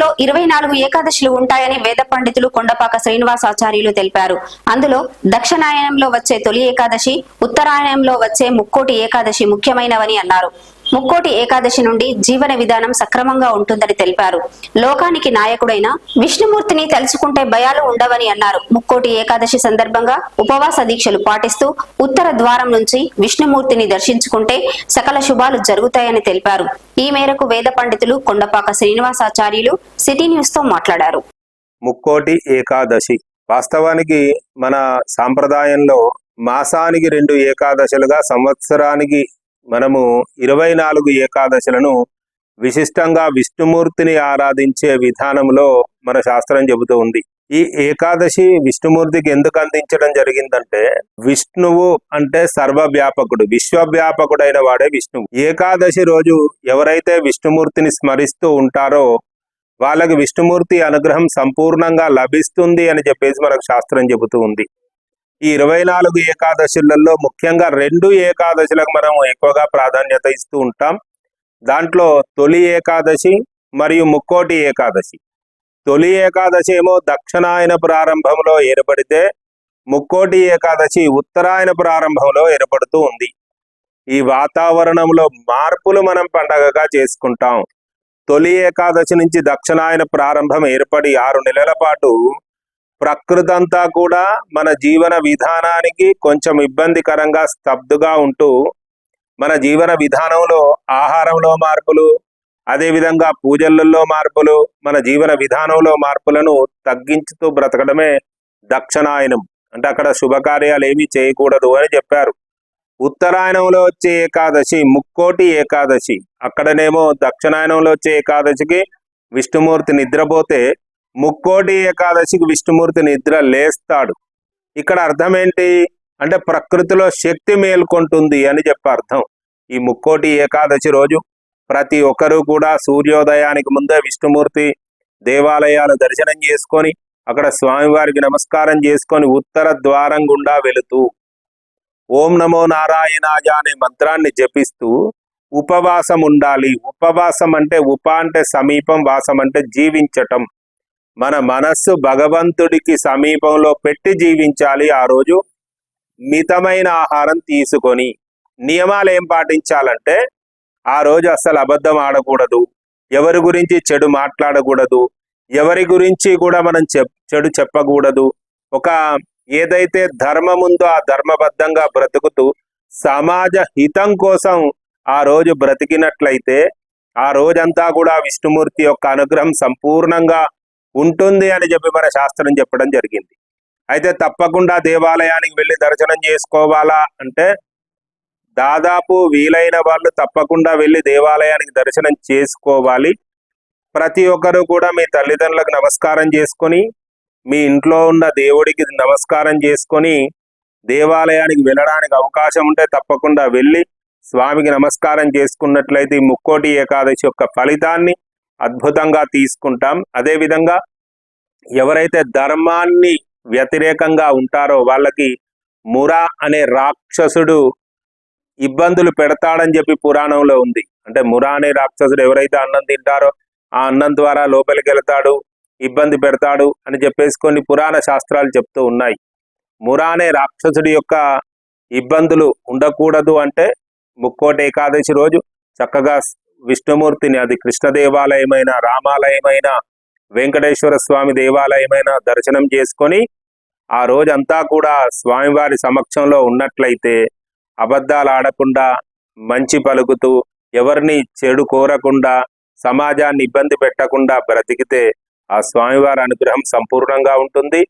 లో ఇరవై నాలుగు ఏకాదశులు ఉంటాయని వేద పండితులు కొండపాక శ్రీనివాసాచార్యులు తెలిపారు. అందులో దక్షిణాయనంలో వచ్చే తొలి ఏకాదశి ఉత్తరాయణంలో వచ్చే ముక్కోటి ఏకాదశి ముఖ్యమైనవని అన్నారు. ముక్కోటి ఏకాదశి నుండి జీవన విధానం సక్రమంగా ఉంటుందని తెలిపారు. లోకానికి నాయకుడైన విష్ణుమూర్తిని తలుచుకుంటే భయాలు ఉండవని అన్నారు. ముక్కోటి ఏకాదశి సందర్భంగా ఉపవాస దీక్షలు పాటిస్తూ ఉత్తర ద్వారం నుంచి విష్ణుమూర్తిని దర్శించుకుంటే సకల శుభాలు జరుగుతాయని తెలిపారు. ఈ మేరకు వేద పండితులు కొండపాక శ్రీనివాసాచార్యులు సిటీ న్యూస్తో మాట్లాడారు. ముక్కోటి ఏకాదశి. వాస్తవానికి మన సాంప్రదాయంలో మాసానికి రెండు ఏకాదశులుగా సంవత్సరానికి మనము ఇరవై నాలుగు ఏకాదశులను విశిష్టంగా విష్ణుమూర్తిని ఆరాధించే విధానంలో మన శాస్త్రం చెబుతూ ఉంది. ఈ ఏకాదశి విష్ణుమూర్తికి ఎందుకు అందించడం జరిగిందంటే విష్ణువు అంటే సర్వవ్యాపకుడు విశ్వవ్యాపకుడైన వాడే విష్ణువు. ఏకాదశి రోజు ఎవరైతే విష్ణుమూర్తిని స్మరిస్తూ ఉంటారో వాళ్ళకి విష్ణుమూర్తి అనుగ్రహం సంపూర్ణంగా లభిస్తుంది అని చెప్పేసి మనకు శాస్త్రం చెబుతూ ఉంది. ఈ ఇరవై నాలుగు ఏకాదశులలో ముఖ్యంగా రెండు ఏకాదశులకు మనం ఎక్కువగా ప్రాధాన్యత ఇస్తూ ఉంటాం. దాంట్లో తొలి ఏకాదశి మరియు ముక్కోటి ఏకాదశి. తొలి ఏకాదశి ఏమో దక్షిణాయన ప్రారంభంలో ఏర్పడితే ముక్కోటి ఏకాదశి ఉత్తరాయణ ప్రారంభంలో ఏర్పడుతూ ఉంది. ఈ వాతావరణంలో మార్పులు మనం పండగగా చేసుకుంటాం. తొలి ఏకాదశి నుంచి దక్షిణాయన ప్రారంభం ఏర్పడి ఆరు నెలల పాటు ప్రకృతి అంతా కూడా మన జీవన విధానానికి కొంచెం ఇబ్బందికరంగా స్తబ్దుగా ఉంటూ మన జీవన విధానంలో ఆహారంలో మార్పులు అదేవిధంగా పూజలలో మార్పులు మన జీవన విధానంలో మార్పులను తగ్గించుతూ బ్రతకడమే దక్షిణాయనం. అంటే అక్కడ శుభకార్యాలు ఏమీ చేయకూడదు అని చెప్పారు. ఉత్తరాయణంలో వచ్చే ఏకాదశి ముక్కోటి ఏకాదశి. అక్కడనేమో దక్షిణాయనంలో వచ్చే ఏకాదశికి విష్ణుమూర్తి నిద్రపోతే ముక్కోటి ఏకాదశికి విష్ణుమూర్తి నిద్ర లేస్తాడు. ఇక్కడ అర్థం ఏంటి? అంటే ప్రకృతిలో శక్తి మేల్కొంటుంది అని చెప్పి అర్థం. ఈ ముక్కోటి ఏకాదశి రోజు ప్రతి ఒక్కరూ కూడా సూర్యోదయానికి ముందే విష్ణుమూర్తి దేవాలయాలు దర్శనం చేసుకొని అక్కడ స్వామివారికి నమస్కారం చేసుకొని ఉత్తర ద్వారం గుండా వెళుతూ ఓం నమో నారాయణాయ అనే మంత్రాన్ని జపిస్తూ ఉపవాసం ఉండాలి. ఉపవాసం అంటే ఉప అంటే సమీపం వాసం అంటే జీవించటం. మన మనస్సు భగవంతుడికి సమీపంలో పెట్టి జీవించాలి ఆ రోజు. మితమైన ఆహారం తీసుకొని నియమాలు ఏం పాటించాలంటే ఆ రోజు అస్సలు అబద్ధం ఆడకూడదు. ఎవరి గురించి చెడు మాట్లాడకూడదు. ఎవరి గురించి కూడా మనం చెప్ చెడు చెప్పకూడదు. ఒక ఏదైతే ధర్మం ఉందో ఆ ధర్మబద్ధంగా బ్రతుకుతూ సమాజ హితం కోసం ఆ రోజు బ్రతికినట్లయితే ఆ రోజంతా కూడా విష్ణుమూర్తి యొక్క అనుగ్రహం సంపూర్ణంగా ఉంటుంది అని చెప్పి మన శాస్త్రం చెప్పడం జరిగింది. అయితే తప్పకుండా దేవాలయానికి వెళ్ళి దర్శనం చేసుకోవాలా అంటే దాదాపు వీలైన వాళ్ళు తప్పకుండా వెళ్ళి దేవాలయానికి దర్శనం చేసుకోవాలి. ప్రతి ఒక్కరూ కూడా మీ తల్లిదండ్రులకు నమస్కారం చేసుకొని మీ ఇంట్లో ఉన్న దేవుడికి నమస్కారం చేసుకొని దేవాలయానికి వెళ్ళడానికి అవకాశం ఉంటే తప్పకుండా వెళ్ళి స్వామికి నమస్కారం చేసుకున్నట్లయితే ఈ ముక్కోటి ఏకాదశి యొక్క ఫలితాన్ని అద్భుతంగా తీసుకుంటాం. అదేవిధంగా ఎవరైతే ధర్మాన్ని వ్యతిరేకంగా ఉంటారో వాళ్ళకి మురా అనే రాక్షసుడు ఇబ్బందులు పెడతాడని చెప్పి పురాణంలో ఉంది. అంటే మురా అనే రాక్షసుడు ఎవరైతే అన్నం తింటారో ఆ అన్నం ద్వారా లోపలికి వెళ్తాడు ఇబ్బంది పెడతాడు అని చెప్పేసి కొన్ని పురాణ శాస్త్రాలు చెప్తూ ఉన్నాయి. మురా అనే రాక్షసుడి యొక్క ఇబ్బందులు ఉండకూడదు అంటే ముక్కోటి ఏకాదశి రోజు చక్కగా విష్ణుమూర్తిని అది కృష్ణ దేవాలయమైన రామాలయమైన వెంకటేశ్వర స్వామి దేవాలయమైన దర్శనం చేసుకొని ఆ రోజంతా కూడా స్వామివారి సమక్షంలో ఉన్నట్లయితే అబద్ధాలు ఆడకుండా మంచి పలుకుతూ ఎవరిని చెడు కోరకుండా సమాజాన్ని ఇబ్బంది పెట్టకుండా బ్రతికితే ఆ స్వామివారి అనుగ్రహం సంపూర్ణంగా ఉంటుంది.